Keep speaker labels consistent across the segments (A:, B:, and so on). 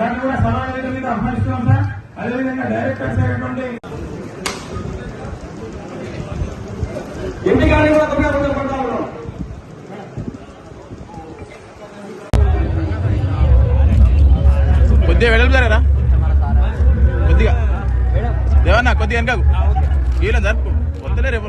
A: దాన్ని కూడా సమావేశ మీద ఆహ్వానిస్తున్నాం సార్. అదేవిధంగా డైరెక్టర్స్ అయినటువంటి
B: ఎన్నికలు కూడా ఉపయోగపడతా ఉన్నాం.
C: కొద్దిగా వెడల్పు జరగరా కొద్దిగా. దేవన్నా కొద్దిగా వెనకకు. వీళ్ళని జరుపు వద్దలే రేపు.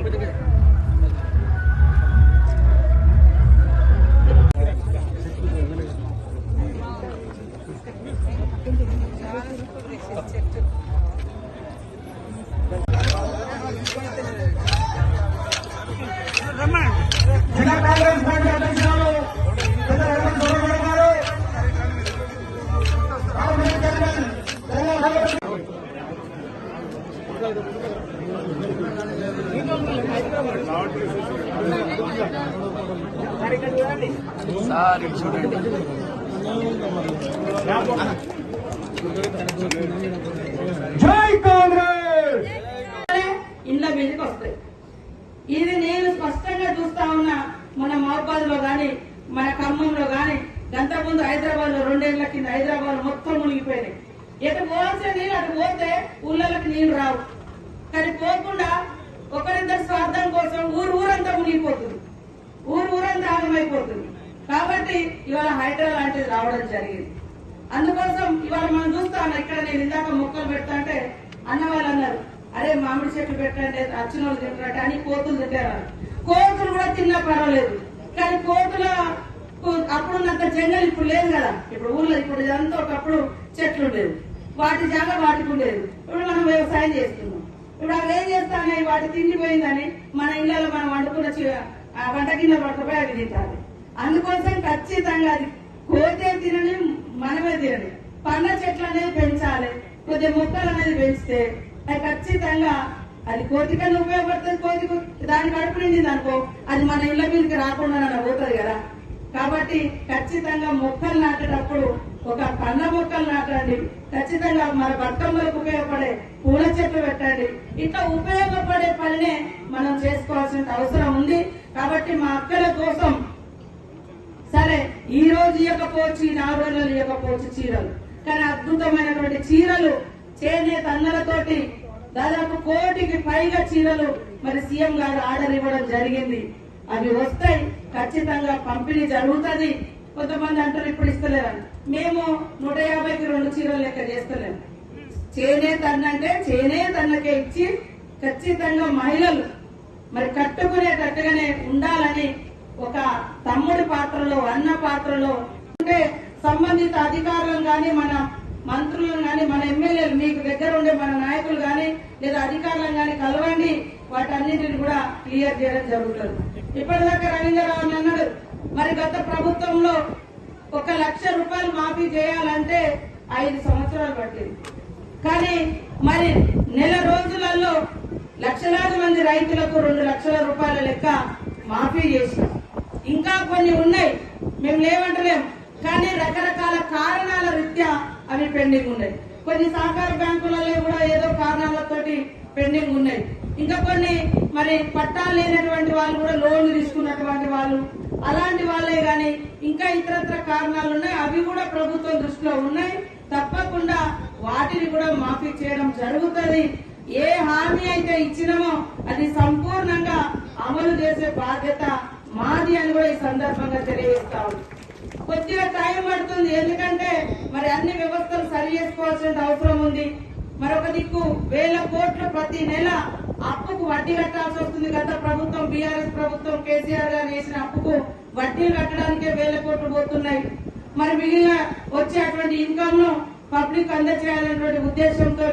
B: జిల్లా కాంగ్రెస్ పార్టీ అధ్యక్షురాలు పెద్ద వెంకట జై కాంగ్రెస్!
D: మీదకి వస్తాయి. ఇది నేను స్పష్టంగా చూస్తా ఉన్నా మన మహబాద్లో గాని మన ఖమ్మంలో గాని గంట ముందు హైదరాబాద్లో రెండేళ్ళ కింద హైదరాబాద్ మొత్తం మునిగిపోయినాయి. ఎటు పోవాల్సిన నీళ్ళు అటు పోతే ఊళ్ళకి నీళ్ళు రావు. కానీ పోకుండా ఒకరిద్దరు స్వార్థం కోసం ఊరు ఊరంతా మునిగిపోతుంది. ఊరు ఊరంతా ఆగమైపోతుంది. కాబట్టి ఇవాళ హైడ్రా లాంటిది రావడం జరిగింది. అందుకోసం ఇవాళ మనం చూస్తాం ఇక్కడ నేను ఇందాక మొక్కలు పెడతాంటే అన్న వాళ్ళు అన్నారు అరే మామిడి చెట్లు పెట్టండి అచ్చిన వాళ్ళు తింటారంటే అని కోతులు తింటారు. కోతులు కూడా తిన్నా పర్వాలేదు. కానీ కోతుల అప్పుడున్నంత జంగల్ ఇప్పుడు లేదు కదా. ఇప్పుడు ఊళ్ళో ఇప్పుడు ఇదంతా ఒకప్పుడు చెట్లు ఉండేవి. వాటి జాగా వాటికి ఉండేది. ఇప్పుడు మనం వ్యవసాయం చేస్తున్నాం. ఇప్పుడు అవి ఏం చేస్తానే వాటి తిండి పోయిందని మన ఇళ్ళలో మనం వండుకున్న వంట గిన్నె పడకపోయి అవి తింటారు. అందుకోసం ఖచ్చితంగా అది కోతే తినని మనమే తినని. పండ్ల చెట్లు అనేది పెంచాలి. కొద్దిగా మొక్కలు అనేది పెంచితే అది ఖచ్చితంగా అది కోతికన్నా ఉపయోగపడుతుంది కోతి దాని కడుపు నిండింది అనుకో అది మన ఇళ్ళ మీదకి రాకుండా పోతుంది కదా. కాబట్టి ఖచ్చితంగా మొక్కలు నాటేటప్పుడు ఒక పండ్ల మొక్కలు నాటండి. ఖచ్చితంగా మన బతుకమ్మలకు ఉపయోగపడే పూల చెట్లు పెట్టండి. ఇట్లా ఉపయోగపడే పనినే మనం చేసుకోవాల్సిన అవసరం ఉంది. కాబట్టి మా అక్కల కోసం సరే ఈ రోజు ఇవ్వకపోవచ్చు ఈ నాలుగు రోజులు ఇవ్వకపోవచ్చు చీరలు. కానీ అద్భుతమైనటువంటి చీరలు చేనేత అన్నలతోటి దాదాపు కోటికి పైగా చీరలు మరి సీఎం గారు ఆర్డర్ ఇవ్వడం జరిగింది. అవి వస్తాయి ఖచ్చితంగా పంపిణీ జరుగుతుంది. కొంతమంది అంటారు ఇప్పుడు ఇస్తలేరని. మేము నూట యాభైకి రెండు చీరలు లెక్క చేస్తలేము చేనేత అన్నంటే చేనేత అన్నకే ఇచ్చి ఖచ్చితంగా మహిళలు మరి కట్టుకునేటట్టుగానే ఉండాలని ఒక తమ్ముడి పాత్రలో అన్న పాత్రలో అంటే సంబంధిత అధికారులను కానీ మన మంత్రులను కానీ మన ఎమ్మెల్యేలు మీకు దగ్గర ఉండే మన నాయకులు కానీ లేదా అధికారులను కానీ కలవండి. వాటన్నిటిని కూడా క్లియర్ చేయడం జరుగుతుంది. ఇప్పటిదాకా రవీంద్రరావు అన్నాడు మరి గత ప్రభుత్వంలో ఒక లక్ష రూపాయలు మాఫీ చేయాలంటే ఐదు సంవత్సరాలు పట్టింది. కానీ మరి నెల రోజులలో లక్షలాది మంది రైతులకు రెండు లక్షల రూపాయల లెక్క మాఫీ చేసినాం ఇంకా కొన్ని ఉన్నాయి. మేము లేవంటలేం. కానీ రకరకాల కారణాల రీత్యా అవి పెండింగ్ ఉన్నాయి. కొన్ని సహకార బ్యాంకులలో కూడా ఏదో కారణాలతోటి పెండింగ్ ఉన్నాయి. ఇంకా కొన్ని మరి పట్టాలు లేనటువంటి వాళ్ళు కూడా లోన్ తీసుకున్నటువంటి వాళ్ళు అలాంటి వాళ్ళే గాని ఇంకా ఇతరత్ర కారణాలు ఉన్నాయి. అవి కూడా ప్రభుత్వం దృష్టిలో ఉన్నాయి. తప్పకుండా వాటిని కూడా మాఫీ చేయడం జరుగుతుంది. ఏ హామీ అయితే ఇచ్చినామో అది సంపూర్ణంగా అమలు చేసే బాధ్యత మాది అని కూడా ఈ సందర్భంగా తెలియజేస్తా కొద్దిగా టైం పడుతుంది. ఎందుకంటే మరి అన్ని వ్యవస్థలు సరి చేసుకోవాల్సిన అవసరం ఉంది. మరొక దిక్కు వేల కోట్లు ప్రతి నెల అప్పుకు వడ్డీ కట్టాల్సి వస్తుంది. గత ప్రభుత్వం బీఆర్ఎస్ ప్రభుత్వం కేసీఆర్ గారు వేసిన అప్పుకు వడ్డీలు కట్టడానికే వేల కోట్లు పోతున్నాయి. మరి మిగిలిన వచ్చేటువంటి ఇన్కమ్ను పబ్లిక్ అందచేయాలనేటువంటి ఉద్దేశంతో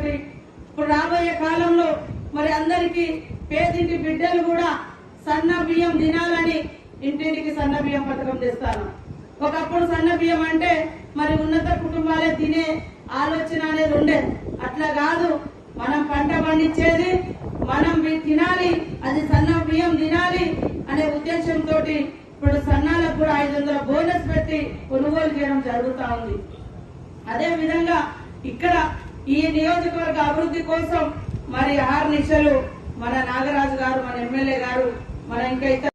D: ఇప్పుడు రాబోయే కాలంలో మరి అందరికీ పేదింటి బిడ్డలు కూడా సన్న బియ్యం తినాలని ఇంటింటికి సన్న బియ్యం పథకం తెస్తాను. ఒకప్పుడు సన్న బియ్యం అంటే మరి ఉన్నత కుటుంబాలే తినే ఆలోచన అనేది ఉండే. అట్లా కాదు. మనం పంట పండించేది మనం తినాలి అది సన్న బియ్యం తినాలి అనే ఉద్దేశంతో ఇప్పుడు సన్నాలకు కూడా ఐదు వందల బోనస్ పెట్టి కొనుగోలు చేయడం జరుగుతూ ఉంది. అదే విధంగా ఇక్కడ ఈ నియోజకవర్గ అభివృద్ధి కోసం మరి ఆరు నిశలు మన నాగరాజు గారు మన ఎమ్మెల్యే గారు మన ఇంకా ఇతర